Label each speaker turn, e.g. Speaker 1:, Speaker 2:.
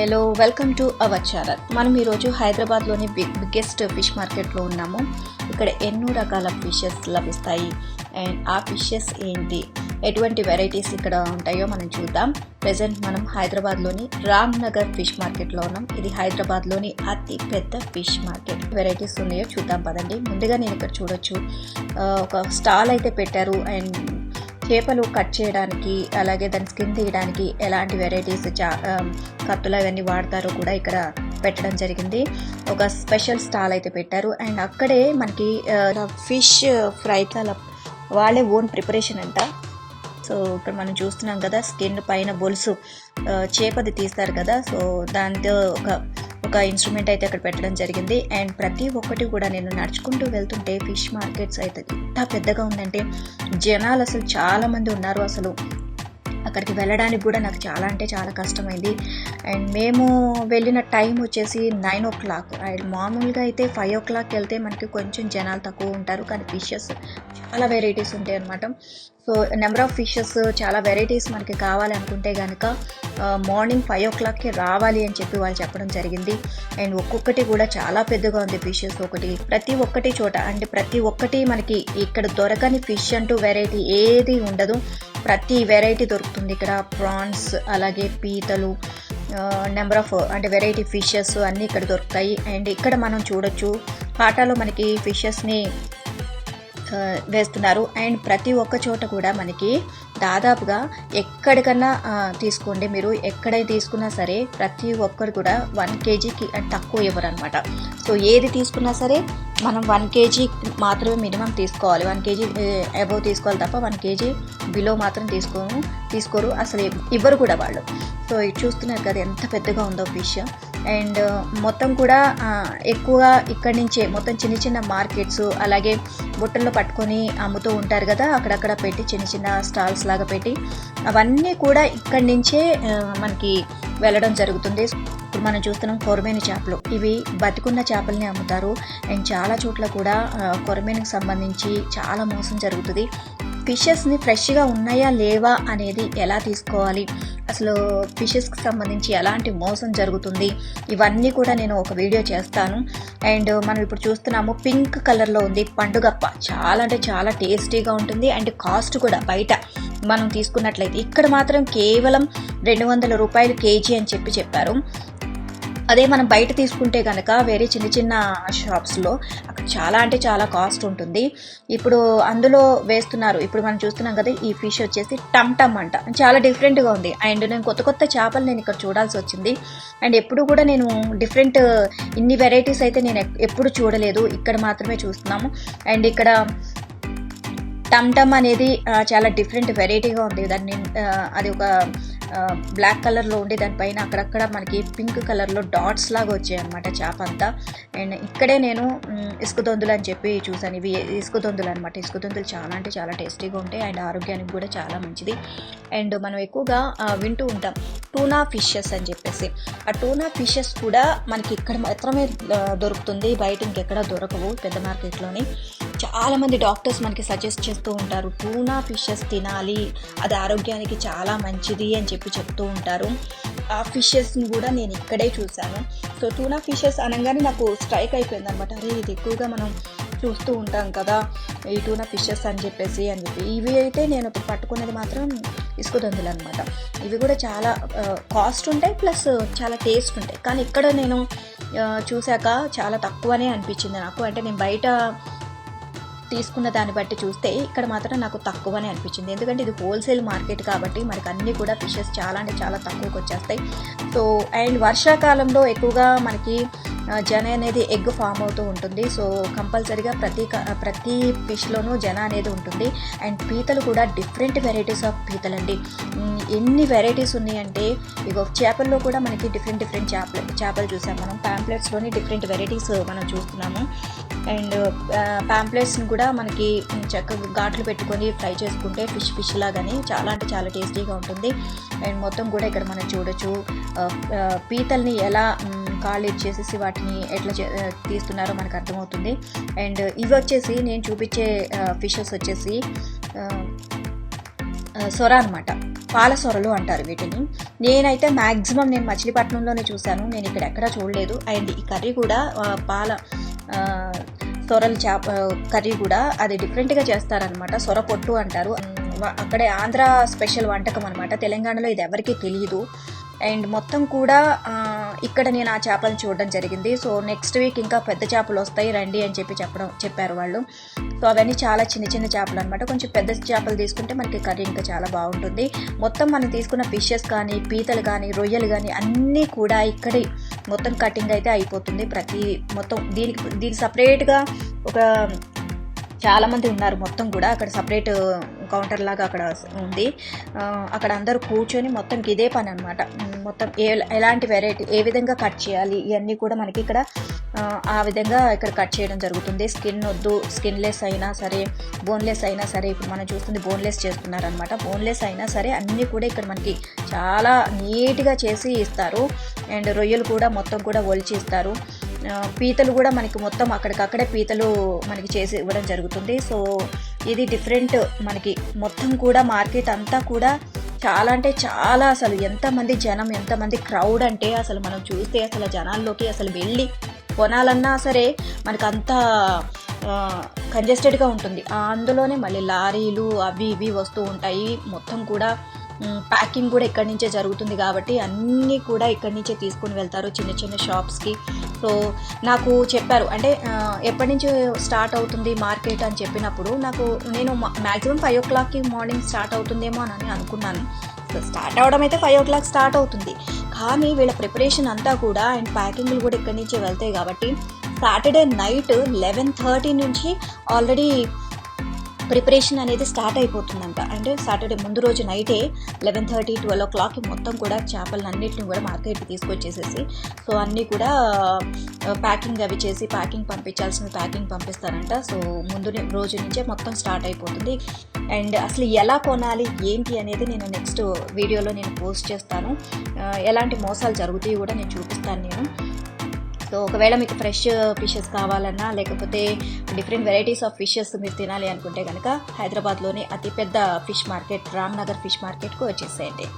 Speaker 1: Hello welcome to our channel మనం ఈరోజు హైదరాబాద్లోని బిగ్ బిగ్గెస్ట్ ఫిష్ మార్కెట్లో ఉన్నాము. ఇక్కడ ఎన్నో రకాల ఫిషెస్ లభిస్తాయి. అండ్ ఆ ఫిషెస్ ఏంటి? ఎటువంటి వెరైటీస్ ఇక్కడ ఉంటాయో మనం చూద్దాం. ప్రజెంట్ మనం హైదరాబాద్లోని రామ్ నగర్ ఫిష్ మార్కెట్లో ఉన్నాం. ఇది హైదరాబాద్లోని అతి పెద్ద ఫిష్ మార్కెట్ వెరైటీస్ ఉన్నాయో చూద్దాం పదండి. ముందుగా నేను ఇక్కడ చూడొచ్చు. ఒక స్టాల్ అయితే పెట్టారు. అండ్ చేపలు కట్ చేయడానికి అలాగే దాని స్కిన్ తీయడానికి ఎలాంటి వెరైటీస్ చా కత్తులు అవన్నీ వాడతారో కూడా ఇక్కడ పెట్టడం జరిగింది. ఒక స్పెషల్ స్టాల్ అయితే పెట్టారు. అండ్ అక్కడే మనకి ఫిష్ ఫ్రై చాలా వాళ్ళే ఓన్ ప్రిపరేషన్ అంట. సో ఇక్కడ మనం చూస్తున్నాం కదా స్కిన్ పైన బొలుసు చేపది తీస్తారు కదా. సో దాంతో ఒక ఒక ఇన్స్ట్రుమెంట్ అయితే అక్కడ పెట్టడం జరిగింది. అండ్ ప్రతి ఒక్కటి కూడా నేను నడుచుకుంటూ వెళ్తుంటే ఫిష్ మార్కెట్స్ అయితే ఎంత పెద్దగా ఉందంటే జనాలు అసలు చాలా మంది ఉన్నారు అసలు. అక్కడికి వెళ్ళడానికి కూడా నాకు చాలా అంటే చాలా కష్టమైంది. అండ్ మేము వెళ్ళిన టైం వచ్చేసి నైన్ ఓ క్లాక్. అండ్ మామూలుగా అయితే ఫైవ్ ఓ క్లాక్ వెళ్తే మనకి కొంచెం జనాలు తక్కువ ఉంటారు. కానీ ఫిషెస్ చాలా వెరైటీస్ ఉంటాయి అనమాట సో నెంబర్ ఆఫ్ ఫిషెస్ చాలా వెరైటీస్ మనకి కావాలి అనుకుంటే కనుక మార్నింగ్ ఫైవ్ ఓ క్లాక్కి రావాలి అని చెప్పి వాళ్ళు చెప్పడం జరిగింది. అండ్ ఒక్కొక్కటి కూడా చాలా పెద్దగా ఉంది ఫిషెస్ ఒకటి. ప్రతి ఒక్కటి చోట అంటే ప్రతి ఒక్కటి మనకి ఇక్కడ దొరకని ఫిష్ అంటూ వెరైటీ ఏది ఉండదు. ప్రతి వెరైటీ దొరుకుతుంది. ఇక్కడ ప్రాన్స్ అలాగే పీతలు నెంబర్ ఆఫ్ అంటే వెరైటీ ఫిషెస్ అన్నీ ఇక్కడ దొరుకుతాయి. అండ్ ఇక్కడ మనం చూడొచ్చు పాటాలో మనకి ఫిషెస్ని వేస్తున్నారు. అండ్ ప్రతి ఒక్క చోట కూడా మనకి దాదాపుగా ఎక్కడికన్నా తీసుకోండి మీరు. ఎక్కడ తీసుకున్నా సరే ప్రతి ఒక్కరు కూడా వన్ కేజీకి తక్కువ ఇవ్వరు అనమాట సో ఏది తీసుకున్నా సరే మనం వన్ కేజీ మాత్రమే మినిమం తీసుకోవాలి. వన్ కేజీ అబోవ్ తీసుకోవాలి తప్ప వన్ కేజీ బిలో మాత్రం తీసుకోము తీసుకోరు. అసలు ఇవ్వరు కూడా వాళ్ళు. సో ఇది చూస్తున్నారు కదా ఎంత పెద్దగా ఉందో ఫిష్ అండ్ మొత్తం కూడా ఎక్కువగా ఇక్కడి నుంచే మొత్తం చిన్న చిన్న మార్కెట్స్ అలాగే బుట్టల్లో పట్టుకొని అమ్ముతూ ఉంటారు కదా అక్కడక్కడ పెట్టి చిన్న చిన్న స్టాల్స్ లాగా పెట్టి అవన్నీ కూడా ఇక్కడి నుంచే మనకి వెళ్ళడం జరుగుతుంది. ఇప్పుడు మనం చూస్తున్నాం కొరమేను చేపలు. ఇవి బతికున్న చేపల్ని అమ్ముతారు. అండ్ చాలా చోట్ల కూడా ఆ, కొరమేనుకి సంబంధించి చాలా మోసం జరుగుతుంది. ఫిషెస్ని ఫ్రెష్గా ఉన్నాయా లేవా అనేది ఎలా తీసుకోవాలి? అసలు ఫిషెస్కి సంబంధించి ఎలాంటి మోసం జరుగుతుంది? ఇవన్నీ కూడా నేను ఒక వీడియో చేస్తాను. అండ్ మనం ఇప్పుడు చూస్తున్నాము పింక్ కలర్లో ఉంది. పండుగప్ప చాలా అంటే చాలా టేస్టీగా ఉంటుంది. అండ్ కాస్ట్ కూడా బయట మనం తీసుకున్నట్లయితే ఇక్కడ మాత్రం కేవలం రెండు వందల రూపాయలు కేజీ అని చెప్పి చెప్పారు. అదే మనం బయట తీసుకుంటే కనుక వేరే చిన్న చిన్న షాప్స్లో అక్కడ చాలా అంటే చాలా కాస్ట్ ఉంటుంది. ఇప్పుడు అందులో వేస్తున్నారు. ఇప్పుడు మనం చూస్తున్నాం కదా ఈ ఫిష్ వచ్చేసి టమ్ టమ్ అంట. చాలా డిఫరెంట్గా ఉంది. అండ్ నేను కొత్త కొత్త చేపలు నేను ఇక్కడ చూడాల్సి వచ్చింది. అండ్ ఎప్పుడు కూడా నేను డిఫరెంట్ ఇన్ని వెరైటీస్ అయితే నేను ఎప్పుడు చూడలేదు. ఇక్కడ మాత్రమే చూస్తున్నాము. అండ్ ఇక్కడ టమ్ టమ్ అనేది చాలా డిఫరెంట్ వెరైటీగా ఉంది. దాన్ని అది ఒక బ్లాక్ కలర్లో ఉండి దానిపైన అక్కడక్కడ మనకి పింక్ కలర్లో డాట్స్ లాగా వచ్చాయి అనమాట చేప అంతా. అండ్ ఇక్కడే నేను ఇసుక దొందులు అని చెప్పి చూసాను ఇవి ఇసుక దొందులు అనమాట ఇసుక దొందులు చాలా అంటే చాలా టేస్టీగా ఉంటాయి. అండ్ ఆరోగ్యానికి కూడా చాలా మంచిది. అండ్ మనం ఎక్కువగా వింటూ ఉంటాం టూనా ఫిషెస్ అని చెప్పేసి. ఆ టూనా ఫిషెస్ కూడా మనకి ఇక్కడ మాత్రమే దొరుకుతుంది. బయట ఇంకెక్కడ దొరకవు పెద్ద మార్కెట్లోని చాలామంది డాక్టర్స్ మనకి సజెస్ట్ చేస్తూ ఉంటారు టూనా ఫిషెస్ తినాలి అది ఆరోగ్యానికి చాలా మంచిది అని చెప్పి చెప్తూ ఉంటారు. ఆ ఫిషెస్ని కూడా నేను ఇక్కడే చూశాను. సో టూనా ఫిషెస్ అనగానే నాకు స్ట్రైక్ అయిపోయింది అనమాట అరే ఇది ఎక్కువగా మనం చూస్తూ ఉంటాం కదా ఈ టూనా ఫిషెస్ అని చెప్పేసి అని చెప్పి. ఇవి అయితే నేను ఇప్పుడు పట్టుకునేది మాత్రం ఇసుక దొందులు అనమాట ఇవి కూడా చాలా కాస్ట్ ఉంటాయి ప్లస్ చాలా టేస్ట్ ఉంటాయి. కానీ ఇక్కడ నేను చూశాక చాలా తక్కువనే అనిపించింది నాకు. అంటే నేను బయట తీసుకున్న దాన్ని బట్టి చూస్తే ఇక్కడ మాత్రం నాకు తక్కువనే అనిపించింది. ఎందుకంటే ఇది హోల్సేల్ మార్కెట్ కాబట్టి మనకు అన్నీ కూడా ఫిషెస్ చాలా అంటే చాలా తక్కువకి వచ్చేస్తాయి. సో అండ్ వర్షాకాలంలో ఎక్కువగా మనకి జన అనేది ఎగ్ ఫామ్ అవుతూ ఉంటుంది. సో కంపల్సరీగా ప్రతి క- ప్రతి ఫిష్లోనూ జన అనేది ఉంటుంది. అండ్ పీతలు కూడా డిఫరెంట్ వెరైటీస్ ఆఫ్ పీతలు అండి ఎన్ని వెరైటీస్ ఉన్నాయంటే ఇగో చేపల్లో కూడా మనకి డిఫరెంట్ డిఫరెంట్ చేపలు చేపలు చూసాం మనం. ప్యాంప్లెట్స్లోని డిఫరెంట్ వెరైటీస్ మనం చూస్తున్నాము. అండ్ ప్యాంప్లెట్స్ని కూడా మనకి చక్కగా ఘాట్లు పెట్టుకొని ఫ్రై చేసుకుంటే ఫిష్ ఫిష్ లాగానే చాలా అంటే చాలా టేస్టీగా ఉంటుంది. అండ్ మొత్తం కూడా ఇక్కడ మనం చూడొచ్చు పీతల్ని ఎలా ఖాళీ చేసేసి వాటిని ఎట్లా చే- తీస్తున్నారో మనకు అర్థమవుతుంది. అండ్ ఇవి వచ్చేసి నేను చూపించే ఫిషెస్ వచ్చేసి సొర అనమాట పాల సొరలు అంటారు వీటిని. నేనైతే మ్యాక్సిమం నేను మచిలీపట్నంలోనే చూశాను. నేను ఇక్కడ ఎక్కడా చూడలేదు. అండ్ ఈ కర్రీ కూడా పాల సొరల చేప కర్రీ కూడా అది డిఫరెంట్గా చేస్తారనమాట సొర పొట్టు అంటారు. అక్కడే ఆంధ్ర స్పెషల్ వంటకం అనమాట తెలంగాణలో ఇది ఎవరికీ తెలియదు అండ్ మొత్తం కూడా ఇక్కడ నేను ఆ చేపలు చూడడం జరిగింది. సో నెక్స్ట్ వీక్ ఇంకా పెద్ద చేపలు వస్తాయి. రండి అని చెప్పి చెప్పడం చెప్పారు వాళ్ళు. సో అవన్నీ చాలా చిన్న చిన్న చేపలు అనమాట కొంచెం పెద్ద చేపలు తీసుకుంటే మనకి కర్రీ ఇంకా చాలా బాగుంటుంది. మొత్తం మనం తీసుకున్న ఫిషెస్ కానీ పీతలు కానీ రొయ్యలు కానీ అన్నీ కూడా ఇక్కడే మొత్తం కటింగ్ అయితే అయిపోతుంది. ప్రతి మొత్తం దీనికి దీనికి సపరేట్గా ఒక చాలా మంది ఉన్నారు మొత్తం కూడా. అక్కడ సపరేట్ కౌంటర్ లాగా అక్కడ ఉంది. అక్కడ అందరూ కూర్చొని మొత్తం ఇదే పని అనమాట మొత్తం ఏ ఎలాంటి వెరైటీ ఏ విధంగా కట్ చేయాలి ఇవన్నీ కూడా మనకి ఇక్కడ ఆ, విధంగా ఇక్కడ కట్ చేయడం జరుగుతుంది. స్కిన్ వద్దు స్కిన్లెస్ అయినా సరే బోన్లెస్ అయినా సరే ఇప్పుడు మనం చూస్తుంది బోన్లెస్ చేస్తున్నారనమాట బోన్లెస్ అయినా సరే అన్నీ కూడా ఇక్కడ మనకి చాలా నీట్గా చేసి ఇస్తారు. అండ్ రొయ్యలు కూడా మొత్తం కూడా ఒలిచి ఇస్తారు. పీతలు కూడా మనకి మొత్తం అక్కడికక్కడే పీతలు మనకి చేసి ఇవ్వడం జరుగుతుంది. సో ఇది డిఫరెంట్ మనకి మొత్తం కూడా మార్కెట్ అంతా కూడా చాలా అంటే చాలా అసలు ఎంతమంది జనం ఎంతమంది క్రౌడ్ అంటే అసలు మనం చూస్తే అసలు జనాల్లోకి అసలు వెళ్ళి కొనాలన్నా సరే మనకు అంత కంజెస్టెడ్గా ఉంటుంది. అందులోనే మళ్ళీ లారీలు అవి ఇవి వస్తూ ఉంటాయి. మొత్తం కూడా ప్యాకింగ్ కూడా ఇక్కడి నుంచే జరుగుతుంది కాబట్టి అన్నీ కూడా ఇక్కడి నుంచే తీసుకుని వెళ్తారు చిన్న చిన్న షాప్స్కి సో నాకు చెప్పారు. అంటే ఎప్పటి నుంచి స్టార్ట్ అవుతుంది మార్కెట్ అని చెప్పినప్పుడు నాకు నేను మ్యాక్సిమం ఫైవ్ ఓ క్లాక్కి మార్నింగ్ స్టార్ట్ అవుతుందేమో అని అనుకున్నాను. స్టార్ట్ అవడం అయితే ఫైవ్ ఓ క్లాక్ స్టార్ట్ అవుతుంది. కానీ వీళ్ళ ప్రిపరేషన్ అంతా కూడా అండ్ ప్యాకింగ్లు కూడా ఇక్కడి నుంచే వెళ్తాయి కాబట్టి సాటర్డే నైట్ లెవెన్ థర్టీ నుంచి ఆల్రెడీ ప్రిపరేషన్ అనేది స్టార్ట్ అయిపోతుందంట. అంటే సాటర్డే ముందు రోజు నైటే లెవెన్ థర్టీ ట్వెల్వ్ ఓ క్లాక్కి మొత్తం కూడా చేపలను అన్నింటిని కూడా మార్కెట్కి తీసుకొచ్చేసేసి సో అన్నీ కూడా ప్యాకింగ్ అవి చేసి ప్యాకింగ్ పంపించాల్సిన ప్యాకింగ్ పంపిస్తారంట. సో ముందు రోజు నుంచే మొత్తం స్టార్ట్ అయిపోతుంది. అండ్ అసలు ఎలా కొనాలి ఏంటి అనేది నేను నెక్స్ట్ వీడియోలో నేను పోస్ట్ చేస్తాను. ఎలాంటి మోసాలు జరుగుతాయి కూడా నేను చూపిస్తాను నేను. సో ఒకవేళ మీకు ఫ్రెష్ ఫిషెస్ కావాలన్నా లేకపోతే డిఫరెంట్ వెరైటీస్ ఆఫ్ ఫిషెస్ మీరు తినాలి అనుకుంటే కనుక హైదరాబాద్లోని అతిపెద్ద ఫిష్ మార్కెట్ రామ్నగర్ ఫిష్ మార్కెట్కు వచ్చేసేయండి.